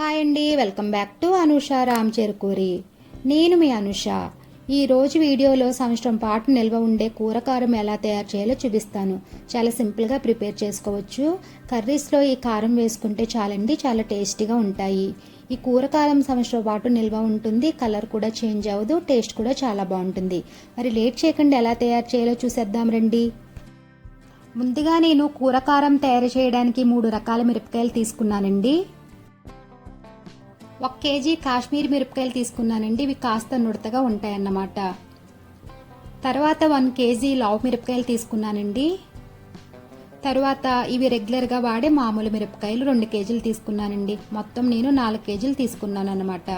Hi అండి welcome back to Anusha Ram Cherukuri నేను మీ అనుష. ఈరోజు వీడియోలో సంవత్సరం పాటు నిల్వ ఉండే కూరకారం ఎలా తయారు చేయాలో చూపిస్తాను. చాలా సింపుల్గా ప్రిపేర్ చేసుకోవచ్చు. కర్రీస్లో ఈ కారం వేసుకుంటే చాలండి చాలా టేస్టీగా ఉంటాయి. ఈ కూరకారం సంవత్సరం పాటు నిల్వ ఉంటుంది కలర్ కూడా చేంజ్ అవ్వదు టేస్ట్ కూడా చాలా బాగుంటుంది. మరి లేట్ చేయకుండా ఎలా తయారు చేయాలో చూసేద్దాం రండి. ముందుగా నేను కూరకారం తయారు చేయడానికి మూడు రకాల మిరపకాయలు తీసుకున్నానండి. ఒక కేజీ కాశ్మీర్ మిరపకాయలు తీసుకున్నానండి. ఇవి కాస్త నుడతగా ఉంటాయన్నమాట. తర్వాత వన్ కేజీ లావు మిరపకాయలు తీసుకున్నానండి. తర్వాత ఇవి రెగ్యులర్గా వాడే మామూలు మిరపకాయలు రెండు కేజీలు తీసుకున్నానండి. మొత్తం నేను నాలుగు కేజీలు తీసుకున్నాను అనమాట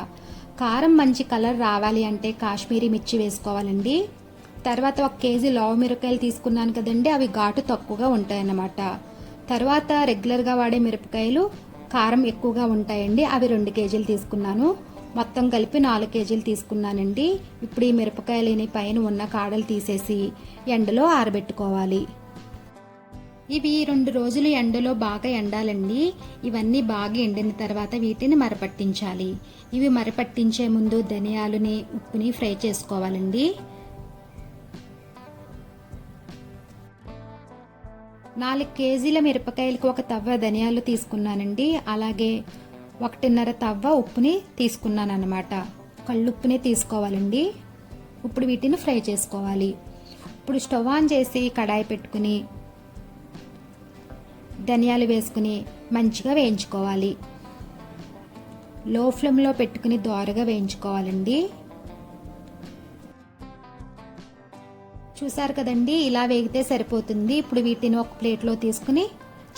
కారం మంచి కలర్ రావాలి అంటే కాశ్మీరీ మిర్చి వేసుకోవాలండి. తర్వాత ఒక కేజీ లావు మిరపకాయలు తీసుకున్నాను కదండి. అవి ఘాటు తక్కువగా ఉంటాయన్నమాట. తర్వాత రెగ్యులర్గా వాడే మిరపకాయలు కారం ఎక్కువగా ఉంటాయండి. అవి రెండు కేజీలు తీసుకున్నాను. మొత్తం కలిపి నాలుగు కేజీలు తీసుకున్నానండి. ఇప్పుడు ఈ మిరపకాయలని పైన ఉన్న కాడలు తీసేసి ఎండలో ఆరబెట్టుకోవాలి. ఇవి రెండు రోజులు ఎండలో బాగా ఎండాలండి. ఇవన్నీ బాగా ఎండిన తర్వాత వీటిని మరపట్టించాలి. ఇవి మరపట్టించే ముందు ధనియాలని ఉప్పుని ఫ్రై చేసుకోవాలండి. నాలుగు కేజీల మిరపకాయలకు ఒక తవ్వ ధనియాలు తీసుకున్నానండి. అలాగే ఒకటిన్నర తవ్వ ఉప్పుని తీసుకున్నాను అనమాట కళ్ళుప్పుని తీసుకోవాలండి. ఇప్పుడు వీటిని ఫ్రై చేసుకోవాలి. ఇప్పుడు స్టవ్ ఆన్ చేసి కడాయి పెట్టుకుని ధనియాలు వేసుకుని మంచిగా వేయించుకోవాలి. లో ఫ్లేమ్లో పెట్టుకుని దోరగా వేయించుకోవాలండి. చూసారు కదండి ఇలా వేగితే సరిపోతుంది. ఇప్పుడు వీటిని ఒక ప్లేట్లో తీసుకుని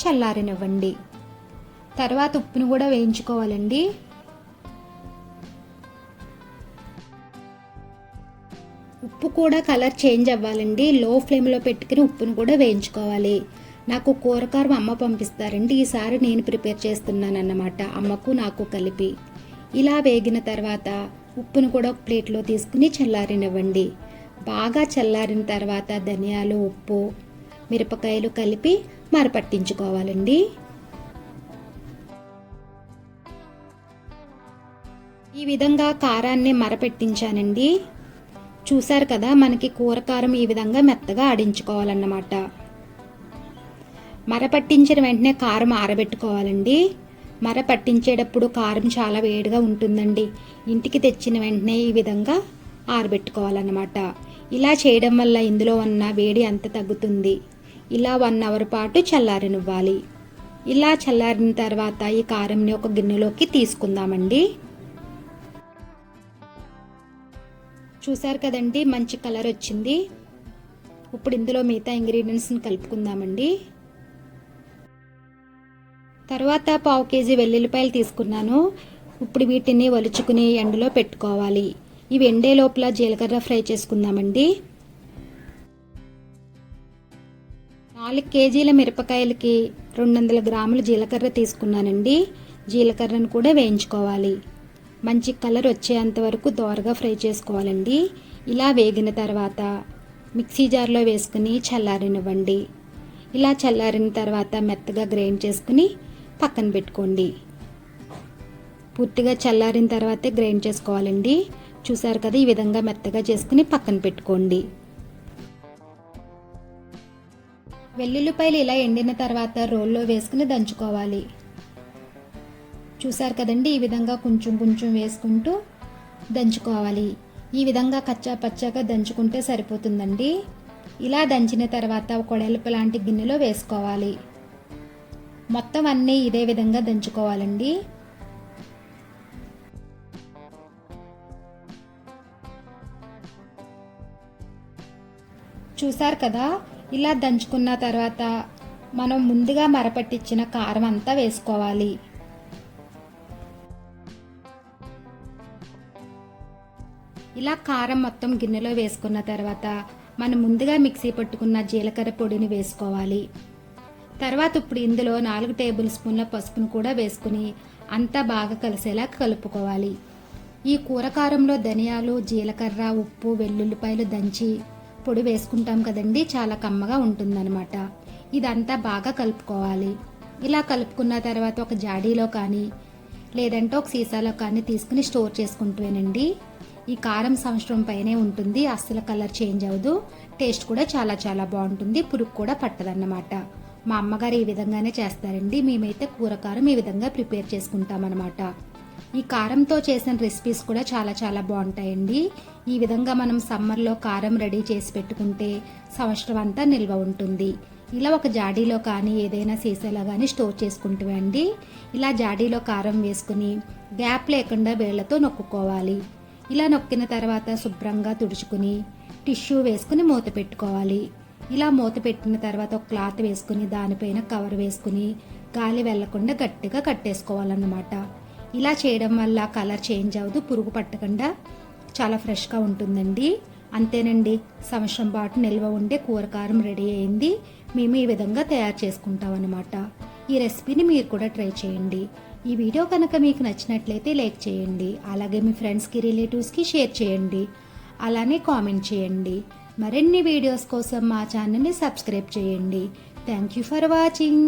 చల్లారనివ్వండి. తర్వాత ఉప్పును కూడా వేయించుకోవాలండి. ఉప్పు కూడా కలర్ చేంజ్ అవ్వాలండి. లో ఫ్లేమ్లో పెట్టుకుని ఉప్పును కూడా వేయించుకోవాలి. నాకు కూరకారం అమ్మ పంపిస్తారండి. ఈసారి నేను ప్రిపేర్ చేస్తున్నాను అన్నమాట అమ్మకు నాకు కలిపి. ఇలా వేగిన తర్వాత ఉప్పును కూడా ఒక ప్లేట్లో తీసుకుని చల్లారనివ్వండి. బాగా చల్లారిన తర్వాత ధనియాలు ఉప్పు మిరపకాయలు కలిపి మరపట్టించుకోవాలండి. ఈ విధంగా కారాన్ని మరపెట్టించానండి. చూశారు కదా మనకి కూరకారం ఈ విధంగా మెత్తగా ఆడించుకోవాలన్నమాట. మరపట్టించిన వెంటనే కారం ఆరబెట్టుకోవాలండి. మర పట్టించేటప్పుడు కారం చాలా వేడిగా ఉంటుందండి. ఇంటికి తెచ్చిన వెంటనే ఈ విధంగా ఆరబెట్టుకోవాలన్నమాట. ఇలా చేయడం వల్ల ఇందులో ఉన్న వేడి అంత తగ్గుతుంది. ఇలా వన్ అవర్ పాటు చల్లారనివ్వాలి ఇలా చల్లారిన తర్వాత ఈ కారంని ఒక గిన్నెలోకి తీసుకుందామండి. చూసారు కదండి మంచి కలర్ వచ్చింది. ఇప్పుడు ఇందులో మిగతా ఇంగ్రీడియంట్స్ని కలుపుకుందామండి. తర్వాత పావు కేజీ వెల్లుల్లిపాయలు తీసుకున్నాను. ఇప్పుడు వీటిని వలుచుకుని ఎండలో పెట్టుకోవాలి. ఇవి ఎండే లోపల జీలకర్ర ఫ్రై చేసుకుందామండి. నాలుగు కేజీల మిరపకాయలకి రెండు వందల గ్రాముల జీలకర్ర తీసుకున్నానండి. జీలకర్రను కూడా వేయించుకోవాలి. మంచి కలర్ వచ్చేంత వరకు దోరగా ఫ్రై చేసుకోవాలండి. ఇలా వేగిన తర్వాత మిక్సీ జార్లో వేసుకుని చల్లారనివ్వండి. ఇలా చల్లారిన తర్వాత మెత్తగా గ్రైండ్ చేసుకుని పక్కన పెట్టుకోండి. పూర్తిగా చల్లారిన తర్వాతే గ్రైండ్ చేసుకోవాలండి. చూసారు కదా ఈ విధంగా మెత్తగా చేసుకుని పక్కన పెట్టుకోండి. వెల్లుల్లిపాయలు ఇలా ఎండిన తర్వాత రోల్లో వేసుకుని దంచుకోవాలి. చూసారు కదండి ఈ విధంగా కొంచెం కొంచెం వేసుకుంటూ దంచుకోవాలి. ఈ విధంగా కచ్చా పచ్చాగా దంచుకుంటే సరిపోతుందండి. ఇలా దంచిన తర్వాత కొడెలుపు లాంటి గిన్నెలో వేసుకోవాలి. మొత్తం అన్నీ ఇదే విధంగా దంచుకోవాలండి. చూసారు కదా? ఇలా దంచుకున్న తర్వాత మనం ముందుగా మరపట్టించిన కారం అంతా వేసుకోవాలి. ఇలా కారం మొత్తం గిన్నెలో వేసుకున్న తర్వాత మనం ముందుగా మిక్సీ పట్టుకున్న జీలకర్ర పొడిని వేసుకోవాలి. తర్వాత ఇప్పుడు ఇందులో నాలుగు టేబుల్ స్పూన్ల పసుపును కూడా వేసుకుని అంతా బాగా కలిసేలా కలుపుకోవాలి. ఈ కూరకారంలో ధనియాలు జీలకర్ర ఉప్పు వెల్లుల్లిపాయలు దంచి పొడి వేసుకుంటాం కదండి చాలా కమ్మగా ఉంటుందన్నమాట. ఇదంతా బాగా కలుపుకోవాలి. ఇలా కలుపుకున్న తర్వాత ఒక జాడీలో కానీ లేదంటే ఒక సీసాలో కానీ తీసుకుని స్టోర్ చేసుకుంటూనండి ఈ కారం సంవత్సరం పైనే ఉంటుంది అస్సలు కలర్ చేంజ్ అవ్వదు టేస్ట్ కూడా చాలా చాలా బాగుంటుంది పురుగు కూడా పట్టదన్నమాట. మా అమ్మగారు ఈ విధంగానే చేస్తారండి మేమైతే కూర కారం ఈ విధంగా ప్రిపేర్ చేసుకుంటామన్నమాట. ఈ కారంతో చేసిన రెసిపీస్ కూడా చాలా చాలా బాగుంటాయండి. ఈ విధంగా మనం సమ్మర్లో కారం రెడీ చేసి పెట్టుకుంటే సంవత్సరం అంతా నిల్వ ఉంటుంది. ఇలా ఒక జాడీలో కానీ ఏదైనా సీసాలో కానీ స్టోర్ చేసుకుంటామండి ఇలా జాడీలో కారం వేసుకుని గ్యాప్ లేకుండా వేళ్ళతో నొక్కుకోవాలి. ఇలా నొక్కిన తర్వాత శుభ్రంగా తుడుచుకుని టిష్యూ వేసుకుని మూత పెట్టుకోవాలి. ఇలా మూత పెట్టిన తర్వాత ఒక క్లాత్ వేసుకుని దానిపైన కవర్ వేసుకుని గాలి వెళ్ళకుండా గట్టిగా కట్టేసుకోవాలన్నమాట. ఇలా చేయడం వల్ల కలర్ చేంజ్ అవ్వదు పురుగు పట్టకుండా చాలా ఫ్రెష్గా ఉంటుందండి. అంతేనండి సంవత్సరం పాటు నిల్వ ఉండే కూరకారం రెడీ అయింది. మేము ఈ విధంగా తయారు చేసుకుంటాం అన్నమాట ఈ రెసిపీని మీరు కూడా ట్రై చేయండి. ఈ వీడియో కనుక మీకు నచ్చినట్లయితే లైక్ చేయండి. అలాగే మీ ఫ్రెండ్స్కి రిలేటివ్స్కి షేర్ చేయండి. అలానే కామెంట్ చేయండి. మరిన్ని వీడియోస్ కోసం మా ఛానల్ని సబ్స్క్రైబ్ చేయండి. Thank you for watching.